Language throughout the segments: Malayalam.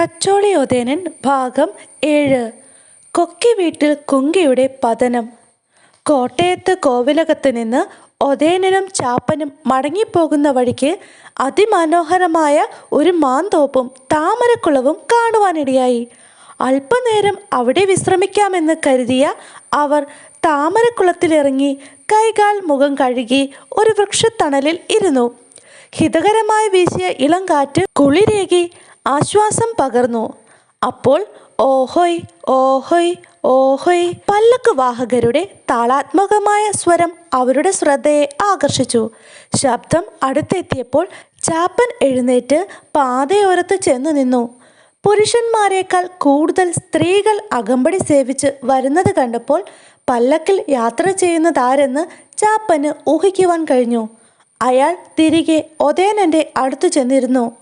തച്ചോളി ഭാഗം ഏഴ്. കൊക്കി വീട്ടിൽ കുങ്കിയുടെ പതനം. കോട്ടയത്ത് കോവിലകത്ത് നിന്ന് ഒതേനനും ചാപ്പനും മടങ്ങിപ്പോകുന്ന വഴിക്ക് അതിമനോഹരമായ ഒരു മാന്തോപ്പും താമരക്കുളവും കാണുവാനിടയായി. അല്പനേരം അവിടെ വിശ്രമിക്കാമെന്ന് കരുതിയ അവർ താമരക്കുളത്തിലിറങ്ങി കൈകാൽ മുഖം കഴുകി ഒരു വൃക്ഷത്തണലിൽ ഇരുന്നു. ഹിതകരമായി വീശിയ ഇളം കാറ്റ് കുളിരേകി ആശ്വാസം പകർന്നു. അപ്പോൾ ഓഹോയ് ഓഹോയ് ഓഹോയ് പല്ലക്ക് വാഹകരുടെ താളാത്മകമായ സ്വരം അവരുടെ ശ്രദ്ധയെ ആകർഷിച്ചു. ശബ്ദം അടുത്തെത്തിയപ്പോൾ ചാപ്പൻ എഴുന്നേറ്റ് പാതയോരത്ത് ചെന്നു നിന്നു. പുരുഷന്മാരെക്കാൾ കൂടുതൽ സ്ത്രീകൾ അകമ്പടി സേവിച്ച് വരുന്നത് കണ്ടപ്പോൾ പല്ലക്കിൽ യാത്ര ചെയ്യുന്നതാരെന്ന് ചാപ്പന് ഊഹിക്കുവാൻ കഴിഞ്ഞു. അയാൾ തിരികെ ഒതേനന്റെ അടുത്തു ചെന്നിരുന്നു.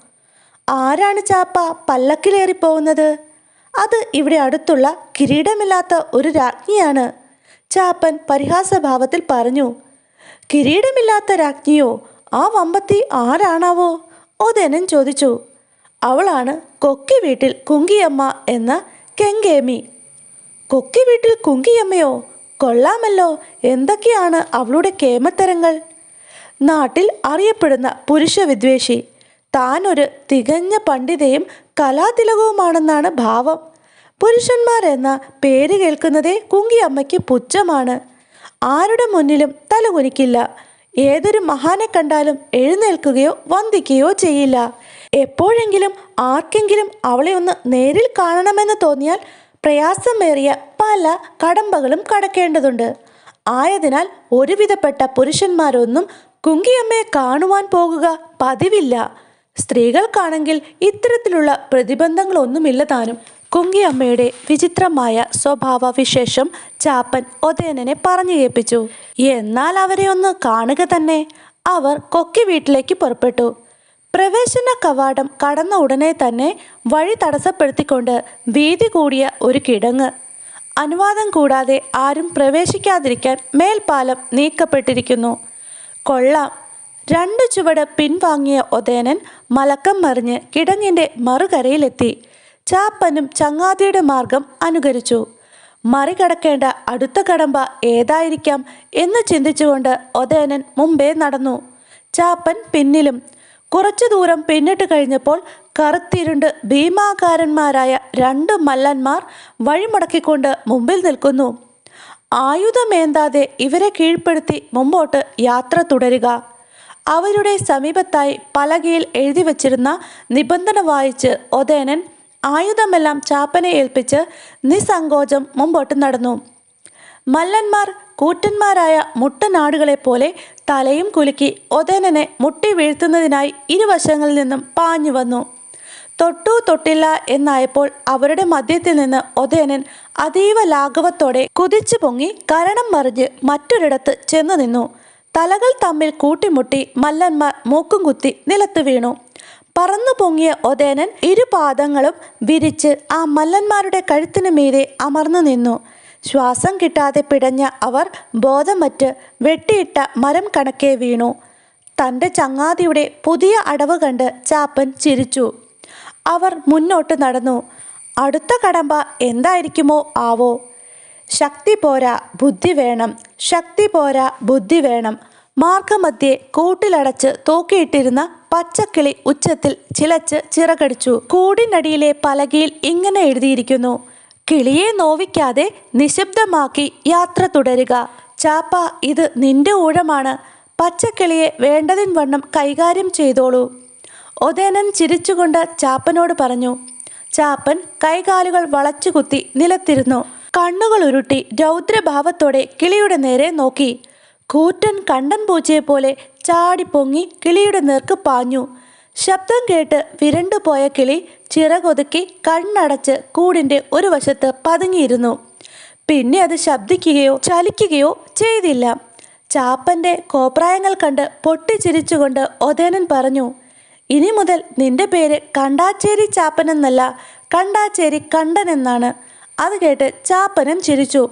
ആരാണ് ചാപ്പ പല്ലക്കിലേറി പോകുന്നത് അത് ഇവിടെ അടുത്തുള്ള കിരീടമില്ലാത്ത ഒരു രാജ്ഞിയാണ്. ചാപ്പൻ പരിഹാസഭാവത്തിൽ പറഞ്ഞു കിരീടമില്ലാത്ത രാജ്ഞിയോ? ആ വമ്പത്തി ആരാണാവോ? ഒതെനും ചോദിച്ചു അവളാണ് കൊക്കി വീട്ടിൽ കുങ്കിയമ്മ എന്ന കെങ്കേമി. കൊക്കി വീട്ടിൽ കുങ്കിയമ്മയോ? കൊള്ളാമല്ലോ. എന്തൊക്കെയാണ് അവളുടെ കേമത്തരങ്ങൾ? നാട്ടിൽ അറിയപ്പെടുന്ന പുരുഷവിദ്വേഷി. താനൊരു തികഞ്ഞ പണ്ഡിതയും കലാതിലകവുമാണെന്നാണ് ഭാവം. പുരുഷന്മാരെന്ന പേര് കേൾക്കുന്നതേ കുങ്കിയമ്മയ്ക്ക് പുച്ഛമാണ്. ആരുടെ മുന്നിലും തലകുനിക്കില്ല. ഏതൊരു മഹാനെ കണ്ടാലും എഴുന്നേൽക്കുകയോ വന്ദിക്കുകയോ ചെയ്യില്ല. എപ്പോഴെങ്കിലും ആർക്കെങ്കിലും അവളെ ഒന്ന് നേരിൽ കാണണമെന്ന് തോന്നിയാൽ പ്രയാസമേറിയ പല കടമ്പകളും കടക്കേണ്ടതുണ്ട്. ആയതിനാൽ ഒരുവിധപ്പെട്ട പുരുഷന്മാരൊന്നും കുങ്കിയമ്മയെ കാണുവാൻ പോകുക പതിവില്ല. സ്ത്രീകൾക്കാണെങ്കിൽ ഇത്തരത്തിലുള്ള പ്രതിബന്ധങ്ങളൊന്നുമില്ല താനും. കുങ്കിയമ്മയുടെ വിചിത്രമായ സ്വഭാവ വിശേഷം ചാപ്പൻ ഒതേനനെ പറഞ്ഞു കേൾപ്പിച്ചു. എന്നാൽ അവരെ ഒന്ന് കാണുക തന്നെ. അവർ കൊക്കി വീട്ടിലേക്ക് പുറപ്പെട്ടു. പ്രവേശന കവാടം കടന്ന ഉടനെ തന്നെ വഴി തടസ്സപ്പെടുത്തിക്കൊണ്ട് വീതി കൂടിയ ഒരു കിടങ്ങ്. അനുവാദം കൂടാതെ ആരും പ്രവേശിക്കാതിരിക്കാൻ മേൽപ്പാലം നീക്കപ്പെട്ടിരിക്കുന്നു. കൊള്ളാം രണ്ട് ചുവട് പിൻവാങ്ങിയ ഒതേനൻ മലക്കം മറിഞ്ഞ് കിടങ്ങിന്റെ മറുകരയിലെത്തി. ചാപ്പനും ചങ്ങാതിയുടെ മാർഗം അനുകരിച്ചു. മറികടക്കേണ്ട അടുത്ത കടമ്പ ഏതായിരിക്കാം എന്ന് ചിന്തിച്ചുകൊണ്ട് ഒതേനൻ മുമ്പേ നടന്നു. ചാപ്പൻ പിന്നിലും. കുറച്ചു ദൂരം പിന്നിട്ട് കഴിഞ്ഞപ്പോൾ കറുത്തിരുണ്ട് ഭീമാകാരന്മാരായ രണ്ട് മല്ലന്മാർ വഴിമുടക്കിക്കൊണ്ട് മുമ്പിൽ നിൽക്കുന്നു. ആയുധമേന്താതെ ഇവരെ കീഴ്പ്പെടുത്തി മുമ്പോട്ട് യാത്ര തുടരുക. അവരുടെ സമീപത്തായി പലകയിൽ എഴുതി വച്ചിരുന്ന നിബന്ധന വായിച്ച് ഒതേനൻ ആയുധമെല്ലാം ചാപ്പനെ ഏൽപ്പിച്ച് നിസ്സങ്കോചം മുമ്പോട്ട് നടന്നു. മല്ലന്മാർ കൂറ്റന്മാരായ മുട്ടനാടുകളെ പോലെ തലയും കുലുക്കി ഒതേനനെ മുട്ടി വീഴ്ത്തുന്നതിനായി ഇരുവശങ്ങളിൽ നിന്നും പാഞ്ഞു വന്നു. തൊട്ടു തൊട്ടില്ല എന്നായപ്പോൾ അവരുടെ മധ്യത്തിൽ നിന്ന് ഒതേനൻ അതീവ ലാഘവത്തോടെ കുതിച്ചു പൊങ്ങി കരണം മറിഞ്ഞ് മറ്റൊരിടത്ത് ചെന്നു നിന്നു. തലകൾ തമ്മിൽ കൂട്ടിമുട്ടി മല്ലന്മാർ മൂക്കും കുത്തി നിലത്ത് വീണു. പറന്നു പൊങ്ങിയ ഒതേനൻ ഇരുപാദങ്ങളും വിരിച്ച് ആ മല്ലന്മാരുടെ കഴുത്തിനു മീതെ അമർന്നു നിന്നു. ശ്വാസം കിട്ടാതെ പിടഞ്ഞ അവർ ബോധമറ്റ് വെട്ടിയിട്ട മരം കണക്കെ വീണു. തന്റെ ചങ്ങാതിയുടെ പുതിയ അടവ് കണ്ട് ചാപ്പൻ ചിരിച്ചു. അവർ മുന്നോട്ട് നടന്നു. അടുത്ത കടമ്പ എന്തായിരിക്കുമോ ആവോ? ശക്തി പോരാ ബുദ്ധി വേണം. ശക്തി പോരാ ബുദ്ധി വേണം. മാർഗമധ്യേ കൂട്ടിലടച്ച് തൂക്കിയിട്ടിരുന്ന പച്ചക്കിളി ഉച്ചത്തിൽ ചിലച്ച് ചിറകടിച്ചു. കൂടിനടിയിലെ പലകയിൽ ഇങ്ങനെ എഴുതിയിരിക്കുന്നു കിളിയെ നോവിക്കാതെ നിശബ്ദമാക്കി യാത്ര തുടരുക. ചാപ്പ ഇത് നിന്റെ ഊഴമാണ്. പച്ചക്കിളിയെ വേണ്ടതിൻ വണ്ണം കൈകാര്യം ചെയ്തോളൂ. ഒതേനൻ ചിരിച്ചുകൊണ്ട് ചാപ്പനോട് പറഞ്ഞു ചാപ്പൻ കൈകാലുകൾ വളച്ചുകുത്തി നിലത്തിരുന്നു. കണ്ണുകൾ ഉരുട്ടി രൗദ്രഭാവത്തോടെ കിളിയുടെ നേരെ നോക്കി. കൂറ്റൻ കണ്ടൻ പൂച്ചയെ പോലെ ചാടി പൊങ്ങി കിളിയുടെ നേർക്ക് പാഞ്ഞു. ശബ്ദം കേട്ട് വിരണ്ടുപോയ കിളി ചിറകൊതുക്കി കണ്ണടച്ച് കൂടിന്റെ ഒരു വശത്ത് പതുങ്ങിയിരുന്നു. പിന്നെ അത് ശബ്ദിക്കുകയോ ചലിക്കുകയോ ചെയ്തില്ല. ചാപ്പന്റെ കോപ്രായങ്ങൾ കണ്ട് പൊട്ടിച്ചിരിച്ചുകൊണ്ട് ഒതേനൻ പറഞ്ഞു ഇനി മുതൽ നിന്റെ പേര് കണ്ടാച്ചേരി ചാപ്പനെന്നല്ല കണ്ടാച്ചേരി കണ്ടൻ എന്നാണ് അത് കേട്ട് ചാപ്പനും ചിരിച്ചു.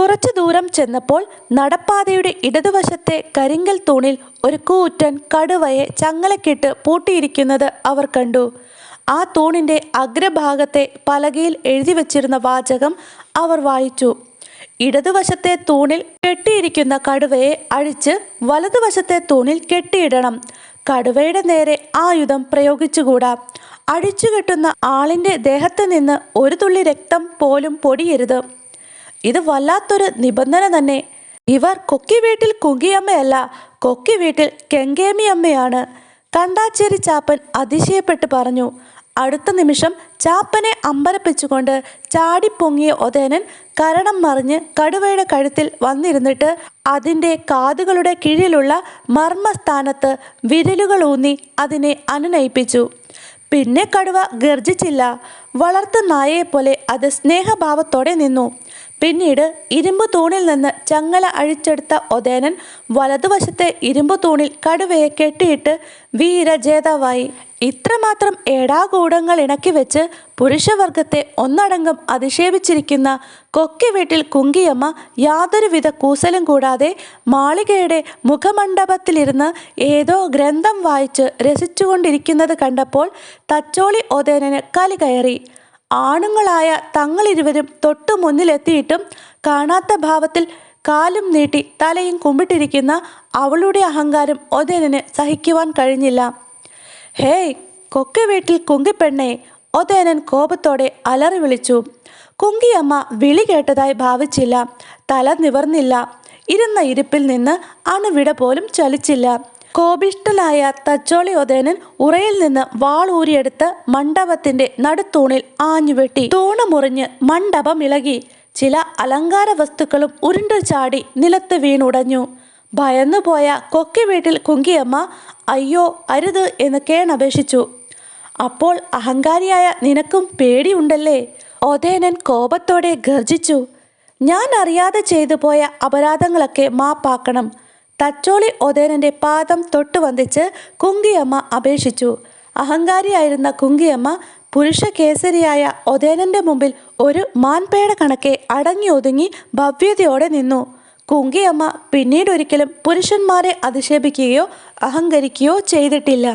കുറച്ചു ദൂരം ചെന്നപ്പോൾ നടപ്പാതയുടെ ഇടതുവശത്തെ കരിങ്കൽ തൂണിൽ ഒരു കൂറ്റൻ കടുവയെ ചങ്ങലക്കിട്ട് പൂട്ടിയിരിക്കുന്നത് അവർ കണ്ടു. ആ തൂണിന്റെ അഗ്രഭാഗത്തെ പലകയിൽ എഴുതി വച്ചിരുന്ന വാചകം അവർ വായിച്ചു. ഇടതുവശത്തെ തൂണിൽ കെട്ടിയിരിക്കുന്ന കടുവയെ അഴിച്ച് വലതുവശത്തെ തൂണിൽ കെട്ടിയിടണം. കടുവയുടെ നേരെ ആയുധം പ്രയോഗിച്ചുകൂടാ. അഴിച്ചു കെട്ടുന്ന ആളിന്റെ ദേഹത്ത് നിന്ന് ഒരു തുള്ളി രക്തം പോലും പൊടിയരുത്. ഇത് വല്ലാത്തൊരു നിബന്ധന തന്നെ. ഇവർ കൊക്കി വീട്ടിൽ കുങ്കിയമ്മയല്ല കൊക്കി വീട്ടിൽ കെങ്കേമിയമ്മയാണ്. കണ്ടാച്ചേരി ചാപ്പൻ അതിശയപ്പെട്ട് പറഞ്ഞു. അടുത്ത നിമിഷം ചാപ്പനെ അമ്പരപ്പിച്ചുകൊണ്ട് ചാടിപ്പൊങ്ങിയ ഒതേനൻ കരണം മറിഞ്ഞ് കടുവയുടെ കഴുത്തിൽ വന്നിരുന്നിട്ട് അതിന്റെ കാതുകളുടെ കീഴിലുള്ള മർമ്മസ്ഥാനത്ത് വിരലുകൾ ഊന്നി അതിനെ അനുനയിപ്പിച്ചു. പിന്നെ കടുവ ഗർജിച്ചില്ല വളർത്തു നായയെപ്പോലെ അത് സ്നേഹഭാവത്തോടെ നിന്നു. പിന്നീട് ഇരുമ്പ് തൂണിൽ നിന്ന് ചങ്ങല അഴിച്ചെടുത്ത ഒതേനൻ വലതുവശത്തെ ഇരുമ്പ് തൂണിൽ കടുവയെ കെട്ടിയിട്ട് വീരജേതാവായി. ഇത്രമാത്രം ഏടാകൂടങ്ങൾ ഇണക്കി വെച്ച് പുരുഷവർഗത്തെ ഒന്നടങ്കം അധിക്ഷേപിച്ചിരിക്കുന്ന കൊക്കി വീട്ടിൽ കുങ്കിയമ്മ യാതൊരുവിധ കൂസലും കൂടാതെ മാളികയുടെ മുഖമണ്ഡപത്തിലിരുന്ന് ഏതോ ഗ്രന്ഥം വായിച്ച് രസിച്ചുകൊണ്ടിരിക്കുന്നത് കണ്ടപ്പോൾ തച്ചോളി ഒതേനന് കലി കയറി. ആണുങ്ങളായ തങ്ങളിരുവരും തൊട്ടു മുന്നിലെത്തിയിട്ടും കാണാത്ത ഭാവത്തിൽ കാലും നീട്ടി തലയും കുമ്പിട്ടിരിക്കുന്ന അവളുടെ അഹങ്കാരം ഒതേനന് സഹിക്കുവാൻ കഴിഞ്ഞില്ല. ഹേയ് കൊക്ക വീട്ടിൽ കുങ്കിപ്പെണ്ണെ ഒതേനൻ കോപത്തോടെ അലറി വിളിച്ചു. കുങ്കിയമ്മ വിളി കേട്ടതായി ഭാവിച്ചില്ല. തല നിവർന്നില്ല. ഇരുന്ന ഇരിപ്പിൽ നിന്ന് അണുവിട പോലും ചലിച്ചില്ല. കോപിഷ്ടനായ തച്ചോളി ഒതേനൻ ഉറയിൽ നിന്ന് വാളൂരിയെടുത്ത് മണ്ഡപത്തിന്റെ നടുത്തൂണിൽ ആഞ്ഞുവെട്ടി തൂണ് മുറിഞ്ഞ് മണ്ഡപം ഇളകി. ചില അലങ്കാര വസ്തുക്കളും ഉരുണ്ടു ചാടി നിലത്ത് വീണുടഞ്ഞു. ഭയന്നുപോയ കൊക്കി വീട്ടിൽ കുങ്കിയമ്മ അയ്യോ അരുത് എന്ന് കേണപേക്ഷിച്ചു. അപ്പോൾ അഹങ്കാരിയായ നിനക്കും പേടിയുണ്ടല്ലേ? ഒതേനൻ കോപത്തോടെ ഗർജിച്ചു ഞാൻ അറിയാതെ ചെയ്തു പോയ അപരാധങ്ങളൊക്കെ മാപ്പാക്കണം. തച്ചോളി ഒതേനന്റെ പാദം തൊട്ടു വന്ദിച്ച് കുങ്കിയമ്മ അപേക്ഷിച്ചു. അഹങ്കാരിയായിരുന്ന കുങ്കിയമ്മ പുരുഷ കേസരിയായ ഒതേനന്റെ മുമ്പിൽ ഒരു മാൻപേട കണക്കെ അടങ്ങി ഒതുങ്ങി ഭവ്യതയോടെ നിന്നു. കുങ്കിയമ്മ പിന്നീടൊരിക്കലും പുരുഷന്മാരെ അധിക്ഷേപിക്കുകയോ അഹങ്കരിക്കുകയോ ചെയ്തിട്ടില്ല.